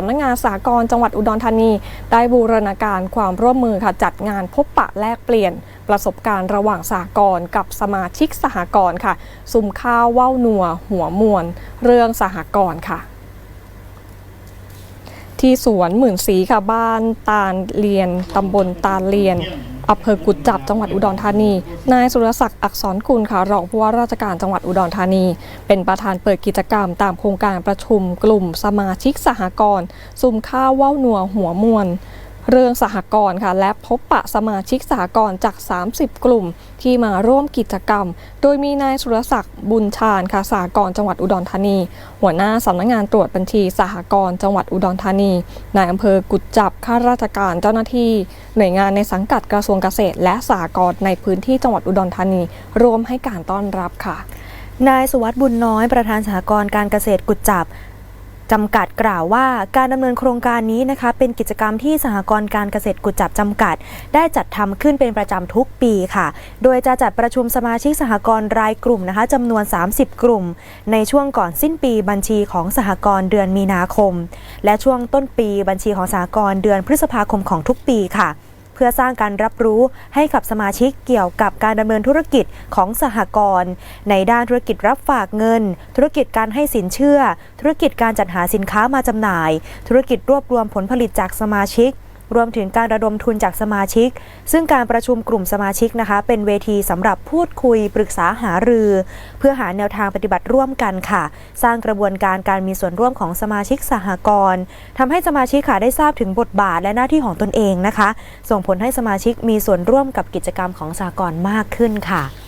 สำนักงานสากลจังหวัดอุดรธานี ได้บูรณาการความร่วมมือค่ะจัดงานพบปะแลกเปลี่ยน ประสบการณ์ระหว่างสากลกับสมาชิกสหกรณ์ค่ะซุมข้าวว่าวนัว หัวมวลเรื่องสหกรณ์ค่ะที่สวนหมื่นสีค่ะบ้านตาลเลียน ตำบลตาลเลียน อำเภอกุดจับจังหวัดอุดรธานี นายสุรศักดิ์อักษรกุลค่ะรองผู้ว่าราชการจังหวัดอุดรธานี เป็นประธานเปิดกิจกรรมตามโครงการประชุมกลุ่มสมาชิกสหกรณ์ซุมข้าวว่าวนัวหัวมวล เรื่องสหกรณ์ค่ะ และพบปะสมาชิกสหกรณ์จาก 30 กลุ่ม ที่มาร่วมกิจกรรม โดยมีนายสุรศักดิ์บุญชาญค่ะสหกรณ์จังหวัดอุดรธานี หัวหน้าสำนักงานตรวจบัญชีสหกรณ์จังหวัดอุดรธานีนายอำเภอกุดจับข้าราชการเจ้าหน้าที่ หน่วยงานในสังกัดกระทรวงเกษตร และสหกรณ์ในพื้นที่จังหวัดอุดรธานีร่วมให้การต้อนรับค่ะนายสุวัสดิ์บุญน้อยประธานสหกรณ์การเกษตรกุดจับ จำกัดกล่าวว่าการดำเนินโครงการนี้นะคะเป็นกิจกรรมที่สหกรณ์การเกษตรกุดจับจำกัด ได้จัดทำขึ้นเป็นประจำทุกปีค่ะ โดยจะจัดประชุมสมาชิกสหกรณ์รายกลุ่มนะคะจำนวน 30 กลุ่ม ในช่วงก่อนสิ้นปีบัญชีของสหกรณ์เดือนมีนาคม และช่วงต้นปีบัญชีของสหกรณ์เดือนพฤษภาคมของทุกปีค่ะ พื่อสร้างการรับรู้ให้กับสมาชิกเกี่ยวกับการดำเนินธุรกิจของสหกรณ์ในด้านธุรกิจรับฝากเงิน ธุรกิจการให้สินเชื่อ ธุรกิจการจัดหาสินค้ามาจำหน่าย ธุรกิจรวบรวมผลผลิตจากสมาชิก รวมถึงการระดมทุนจากสมาชิก ซึ่งการประชุมกลุ่มสมาชิกนะคะ เป็นเวทีสำหรับพูดคุยปรึกษาหารือ เพื่อหาแนวทางปฏิบัติร่วมกันค่ะ สร้างกระบวนการการมีส่วนร่วมของสมาชิกสหกรณ์ทำให้สมาชิกค่ะได้ทราบถึงบทบาทและหน้าที่ของตนเองนะคะ ส่งผลให้สมาชิกมีส่วนร่วมกับกิจกรรมของสหกรณ์มากขึ้นค่ะ